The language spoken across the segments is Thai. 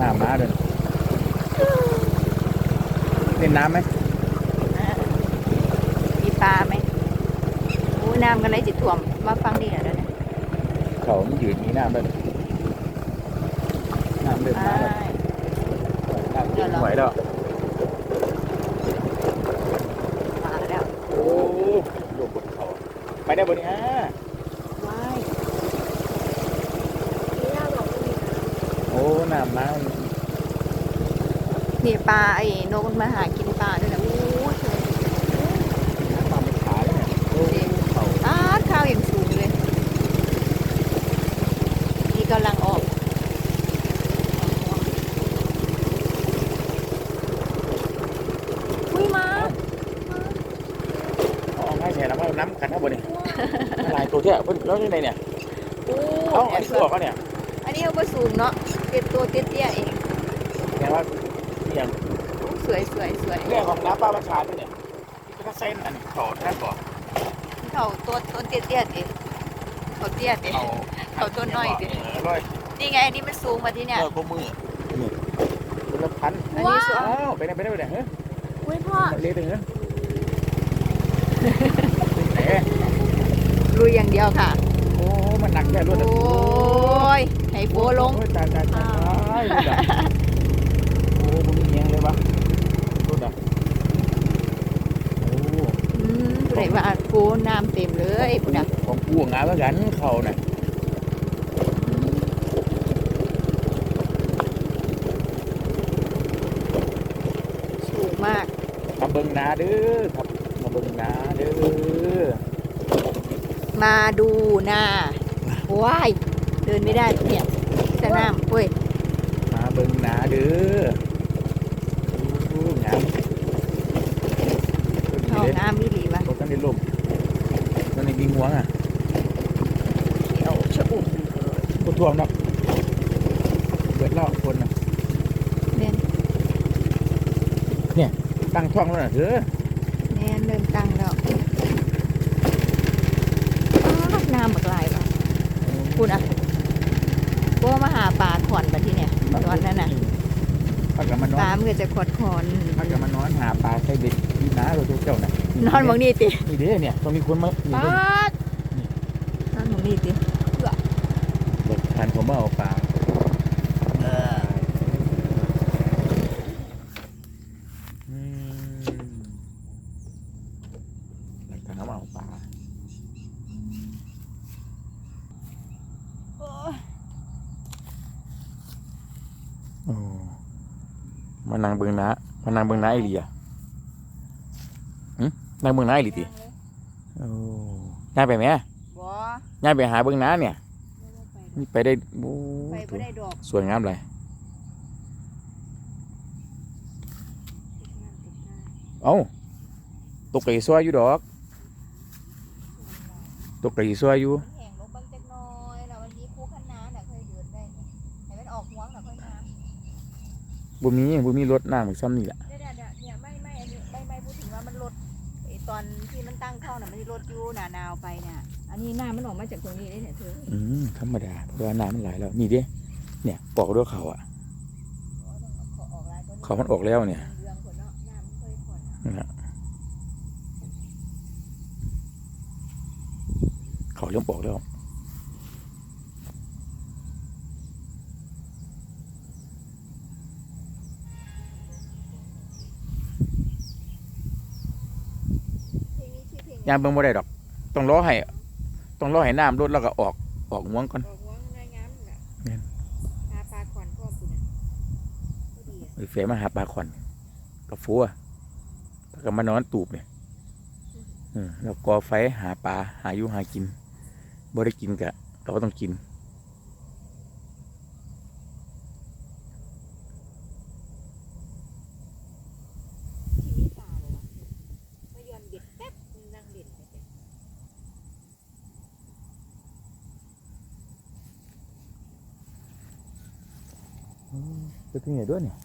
น้ำมาเลยเล่นน้ำไหมอ่ามีปลาไหมโอ้น้ำกันเลยจิตถ่วม มาฟังดีหน่อยเด้อเนี่ยเขามันยืนมีน้ำเลยน้ำเดินไปมาแล้วน้ำเดินไหวแล้วมาแล้วโอ้โยกบนเขาไปได้บนนี้ฮะ ว้าย โอ้น้ำ มามีปลาไอ้นกมันมาหากินปลาด้วยนะโอ้ยเธอน้ำมันขาเลยเนี่ยโอ้เขาอ้าข้าวอย่างสูงเลย นี่กำลังออกอุ้ยมาเอาให้แฉน้ำว่าน้ำกันข้างบนนี่ลายตัวเที่ยเพิ่นแล้วยังไงเนี่ยโอ้เอ้าอันนี้คือบอกเขาเนี่ย อันนี้เอาไปสูงเนาะ เต็มตัวเตี้ยๆเองแปลว่าเนี่ยสวยสวยสวยเรื่องของน้ำปลาประชาด้วยเนี่ยที่เขาเส้นอันเขาแท่านบอกเขาตัวต้นเตี้ยๆเองเขาเตี้ยเองเขาเขาตัวน้อยดิร้อยนี่ไงอันนี้มันสูงมาที่เนี่ยเออพวกมือนี่คนละพันอันนี้สูงอ้าวไปไหนไปไหนไปไหนเฮ้ยอุ้ยพ่อเลี้ยถึงเฮ้ยไหนลุยอย่างเดียวค่ะ โอ้ มันหนักแค่รโอวดเดี ยว้ยให้โฟลง โอ้ยตายตายตายรถอะโอ้มึงเงี้ยเลยวะรถอะโอ้อืมผู้ใดว่าโฟน้ำเต็มเลยผู้ใดของกูงานเหมือนกันเขาน่ะสูงมากมาเบิ่งนาเด้อครับเบิ่งนาเด้อมาดูนาว้าย เดินไม่ได้เนี่ยสนามเว้ยมาเบิ่งนาเด้อโอ้งามห้องน้ำนี่ดีวะรถกันได้ลมมันนี่มีงวงอะเขียวชะอุ่มคนท่วมเนาะเบิดแล้วคนน่ะเน่นตั้งท่องแล้วน่ะเถอะแน่นเริ่มตั้งแล้วอ้าวน้ำบักลายปะพูดอะโก้มาหาปลาขอนปะที่เนี่ยตอนนั้นน่ะพักกันมานอปลานมันก็จะขอดขอนพักกันมานอนหาปลาใส่เบ็ดที่นาเราเจ้าน่ะนอนหมองนี่ตินี่เด้เนี่ยต้องมีคนมานี่ปาเด้ดนอนหมองนี่ติรถคันผมมาเอาปลาอืมรถคันเขามาเอาปลา โอ้ มานั่งเบิ่งน้ามานั่งเบิ่งน้าอีหลีอะหึนั่งเบิ่งน้าอีหลีติโอ้ย่างไปไหมบ่ย่างไปหาเบิ่งน้าเนี่ยนี่ไปได้โอ้ไปบ่ได้ดอกสวยงามเลยเอ้าตกไก่ซอยอยู่ดอกตกไก่ซอยอยู่ บ่มีบ่มีรถน้ำอีกซ้ำนี่แหละเดี๋ยวเดี๋ยวเดี๋ยวไม่ไม่อันนี้ไม่ไม่พูดถึงว่ามันลดไอตอนที่มันตั้งเข้าน่ะมันลดอยู่หนานาวไปเนี่ยอันนี้น้ำมันออกมาจากตรงนี้ได้เนี่ยเธออืมธรรมดาเพราะว่าน้ำมันไหลแล้วนี่เด้เนี่ยปอกด้วยเขาอะ อ๋อต้องเอาขอออกลายก็เขามันออกแล้วเนี่ย เรื่องคนเนาะน้ำมันเคยขอนนั่นแหละเขาเริ่มปอกแล้ว ยามเบิ่งบ่ได้ดอก ต้องรอให้ต้องรอให้น้ำลดแล้วก็ออกออกง่วงก่อนออกห่วงง่ายงามน่ะแม่นหาปลาขอนพ่อคุณน่ะก็ดีอะไปเฟมาหาปลาขอนกับฟัวแล้วก็มานอนตูบเนี่ยอืมแล้วก่อไฟหาปลาหาอยู่หากินบ่ได้กินกะเราก็ต้องกิน ตัวที่ไหด้วยเนี่ย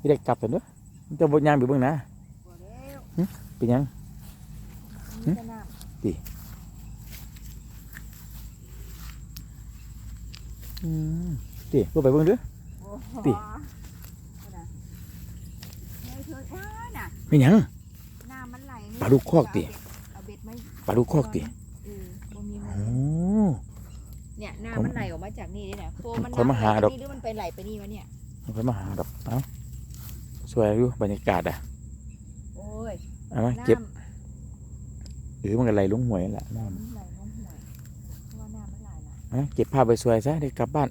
มีได้จับแต่เนอะจะบดยางไปเบ้างนะเป็นยังตีตีบ่ไปบ้างด้วยตีไม่ยังปลาลูกคอกตีปลาลูกคอกตี เนี่ยน้ำมันไหลออกมาจากนี่นี่นะโฟมันคนมาหาดอก นี่หรือมันไปไหลไปนี่วะเนี่ยมันค่อยมาหาดอกเอ้าสวยอยู่บรรยากาศอะโอ้ยเอามาน้ำเก็บหรือมันก็ไหลลงห้วยนั่นแหละน้มันไหลลงห่วยเพราะว่าน้ำมันไหลละำเอาเก็บภาพไปสวยซะได้กลับบ้าน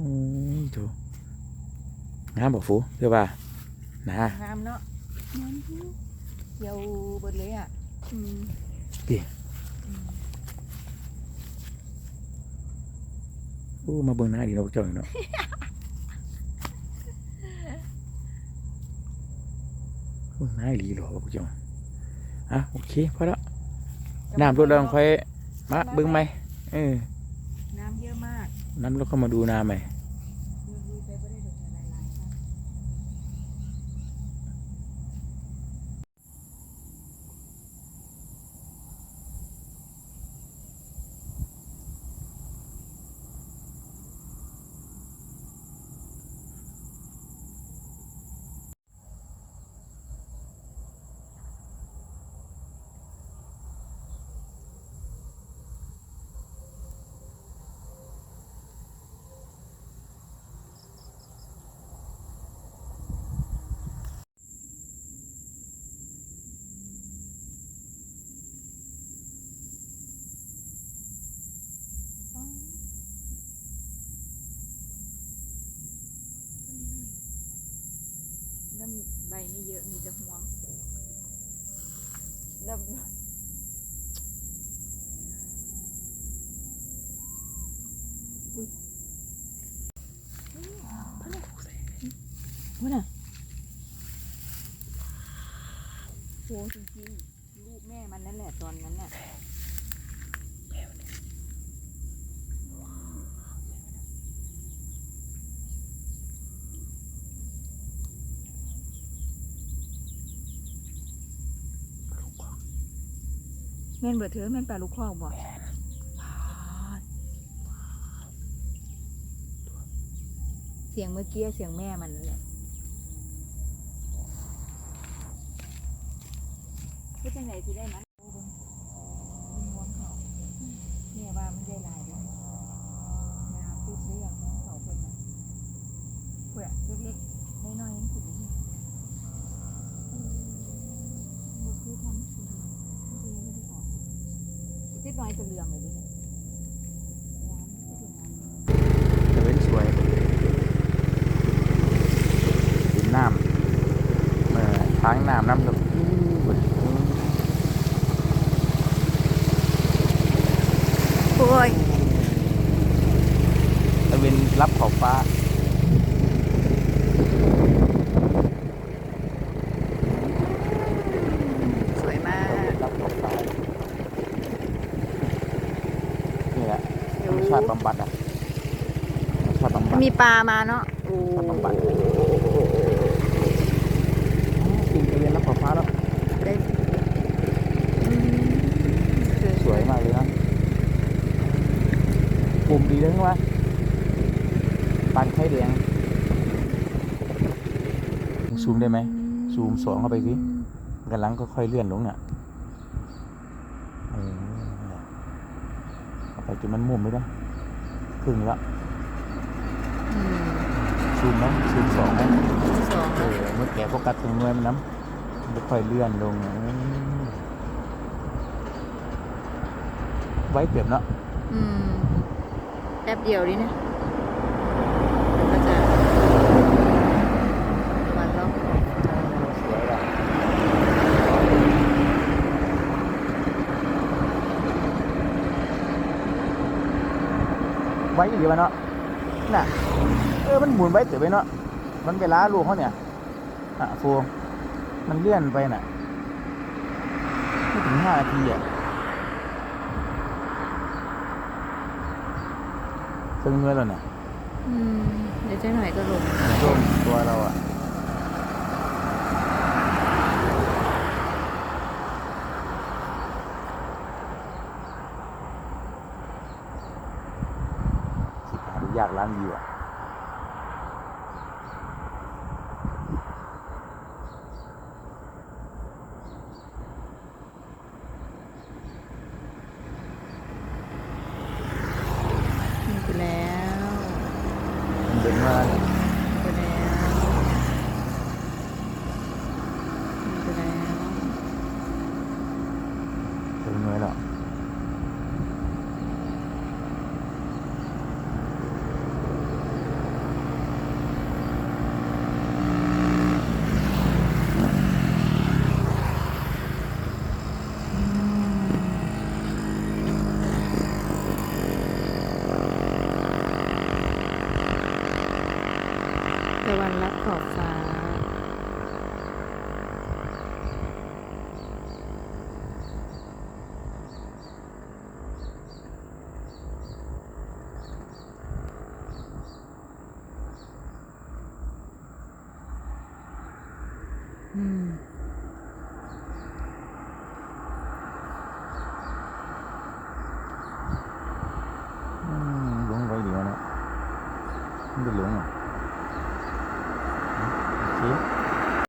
อืมถูกงามบอกฟูเพื่อว่านะ น้ำเนาะน้ำ เขียวเบิดเลยอะอืมดิอืมโอ้มาเบิ่งหน้าดีเนาะเจ้าเนาะเบิ่งหน้าดีเหรอพวกเจ้าอะโอเคพอแล้วน้ำรถเราค่อยมาเบิ่งไหมเออน้ำเยอะมาก น้ำรถเข้ามาดูน้ำไหม ดูๆไปบ่ได้โดนอะไรหลายๆครับ แล้วใบไม่เยอะมีแต่ห่วงแล้วอุ้ยว่าน่ะโหจริงๆลูกแม่มันนั่นแหละตอนนั้นน่ะ แม่นเบิดเถอะแม่นปลาลูกคอกบ่ปาดเสียงเมื่อกี้เสียงแม่มันเลยอะเฮ็ดจังไดสิได้มันโอ้เบิ่งเบิ่งงวงเขาแม่ว่ามันได้หลายแล้วนาปิดเรื่องน้องเขาเพิ่นน่ะเพิ่นอะเล็กๆน้อยๆยังสินี่บ่คือทำสิมันสิยังไม่ได้ออกอีก นิดหน่อยจะเหลืองเลยดิเนี่ยน้ำไม่ถึงน้ำจะเป็นสวยเป็นน้ำเออทางน้ำน้ำแบบอู้เว้ยโอ้ยตะเวนรับขอบฟ้า สวยมา ตะเว ก นรับขอบฟ้านี่แหละธรรมชาติ บำบัดอะธรรมชาติบำบัดมีปลามาเนาะโอ้ธรรมชาติบำบัดกินตะเวนรับขอบฟ้าแล้วได้สวยมากเลยนะปุ่มดีเลยวะปานไข่แดงซูมได้ไหมซูมสองเข้าไปสิกำลังก็ค่อยๆเลื่อนลงเนี่ยเออนั่นแหละเอาไปจนมันมุมไม่ได้ ครึ่งละอืมซูมไหมซูมสองไหมสองเอแล้วอเมื่อแกโฟกัสตรงนู้นมันน้ำมันค่อยๆเลื่อนลงเออไว้เปรียบเนาะอืมแป๊บเดียวดินะเดี๋ยวก็จะวันแล้ว สวยอะไว้ ดีวะเนาะน่ะเออมันหมุนไว้เดี๋ยวไปเนาะมันเวลาลูกเขาเนี่ยอะโฟมมันเลื่อนไปน่ะไม่ถึงห้านาทีอะเครื่องเมื่อแล้วเนี่ยอืมเดี๋ยวจะหน่อยก็ลงร่วมตัวเราอะ ยากล้างเหยื่อแล้วเดินมา